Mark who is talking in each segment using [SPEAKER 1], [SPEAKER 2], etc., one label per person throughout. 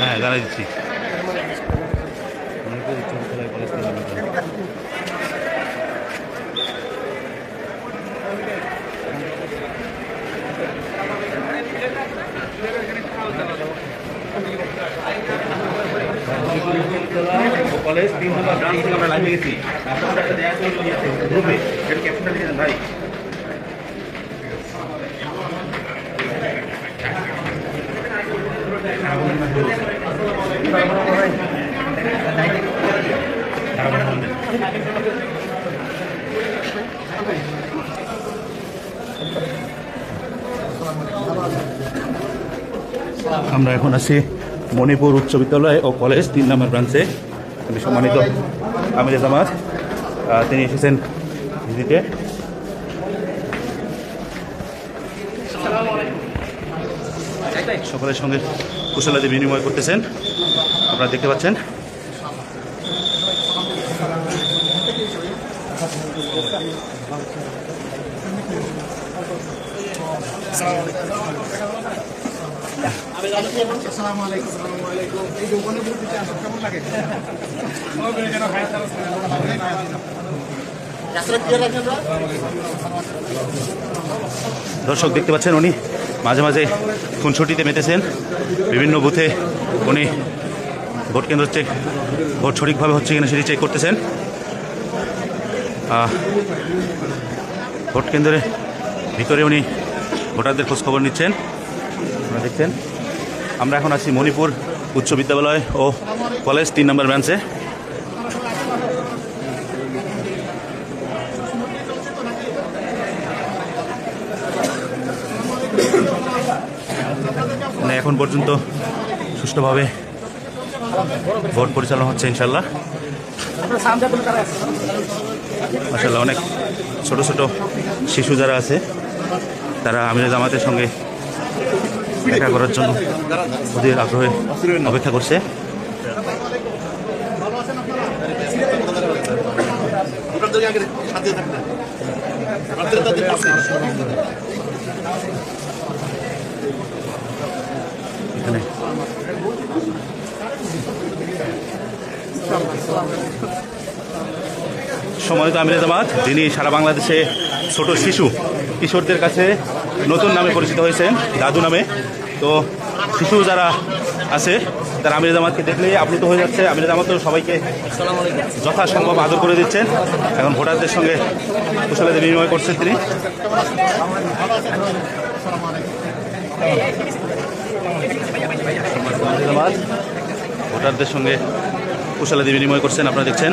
[SPEAKER 1] হ্যাঁ জানাই দিচ্ছি। কলেজ তিন নম্বর তিন থেকে আমরা লাগিয়ে গেছি। একটা দেয়া ছিল গ্রুপে এটা ক্যাপশনটা লিখেছেন ভাই? আমরা এখন আছি মণিপুর উচ্চ বিদ্যালয় ও কলেজ, তিন নম্বর ব্রাঞ্চে। আমি সম্মানিত আমির জামাত তিনি এসেছেন ভিজিটে। সকলের সঙ্গে কুশলাদি বিনিময় করতেছেন। আপনারা দেখতে পাচ্ছেন। দর্শক দেখতে পাচ্ছেন উনি মাঝে মাঝে খুনছুটিতে মেতেছেন। বিভিন্ন বুথে উনি ভোট কেন্দ্র চেক ভোট সঠিকভাবে হচ্ছে কিনা সেটি চেক করতেছেন। ভোট কেন্দ্রের ভিতরে উনি ভোটারদের খোঁজ খবর নিচ্ছেন। আপনারা দেখছেন। আমরা এখন আছি মণিপুর উচ্চ বিদ্যালয় ও কলেজ তিন নম্বর ব্রাঞ্চে। মানে এখন পর্যন্ত সুষ্ঠুভাবে ভোট পরিচালনা হচ্ছে ইনশাল্লাহ মাসাল্লাহ অনেক ছোট ছোট শিশু যারা আছে তারা আমির জামাতের সঙ্গে দেখা করার জন্য অধীর আগ্রহে অপেক্ষা করছে। এখানে। সম্মানিত আমির জামাত, যিনি সারা বাংলাদেশে ছোট শিশু, কিশোরদের কাছে নতুন নামে পরিচিত হয়েছেন দাদু নামে। তো শিশু যারা আছে, তারা আমির জামাতকে দেখলেই আপ্লুত হয়ে যাচ্ছে। আমির জামাত সবাইকে যথাসম্ভব আদর করে দিচ্ছেন। এখন ভোটারদের সঙ্গে কুশলাদের বিনিময় করছেন তিনি। ভোটারদের সঙ্গে কুশলাদি বিনিময় করছেন, আপনারা দেখছেন।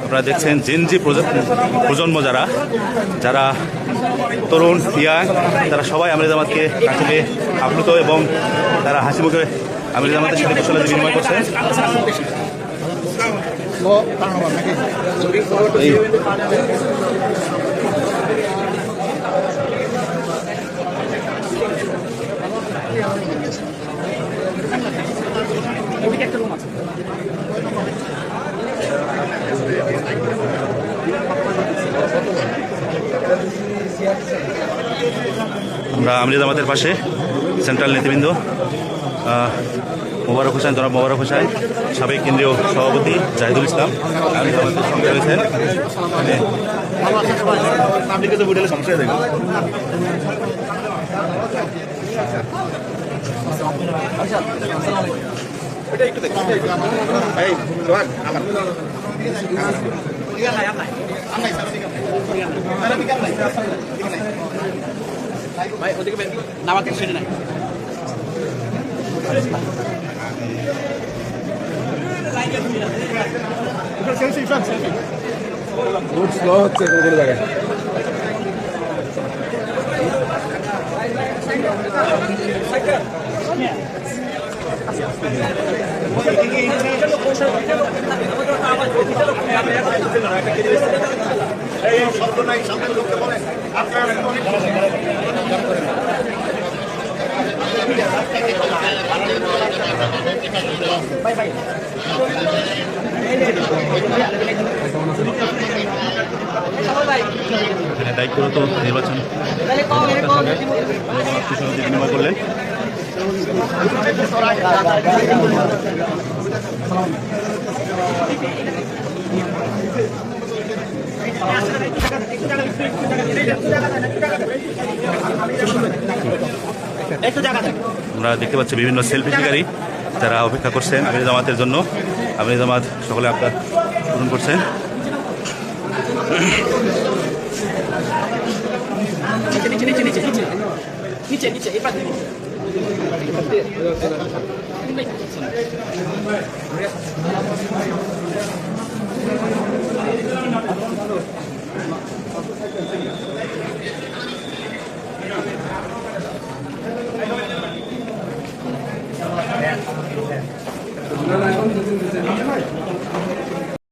[SPEAKER 1] আপনারা দেখছেন জেনজি প্রজন্ম যারা যারা তরুণ ইয়াং তারা সবাই আমির জামাতকে কাছে পেয়ে আপ্লুত এবং তারা হাসি মুখে আমির জামাতের সাথে কুশলাদি বিনিময় করছেন। এই আমরা জামাতের পাশে সেন্ট্রাল নেতৃবৃন্দ মোবারক হোসেন জনাব মোবারক হোসেন সাবেক কেন্দ্রীয় সভাপতি জাহিদুল ইসলাম জামাতের সঙ্গে রয়েছেন মানে
[SPEAKER 2] হয়ে এটা একটু দেখুন এই আমার ভাই ওদিকে নামাতে সেটা নাই
[SPEAKER 3] খুব স্লো হচ্ছে কোনো কোনো জায়গায়
[SPEAKER 1] এখানে দায়িত্বরত নির্বাচন বিনিময় করলেন। আমরা দেখতে পাচ্ছি বিভিন্ন সেলফি শিকারী যারা অপেক্ষা করছেন আমির জামাতের জন্য। আমির জামাত, সকলে আপনার পূরণ করছেন
[SPEAKER 4] নিচে নিচে নিচে নিচে। নিচে নিচে নিচে এবার
[SPEAKER 3] না না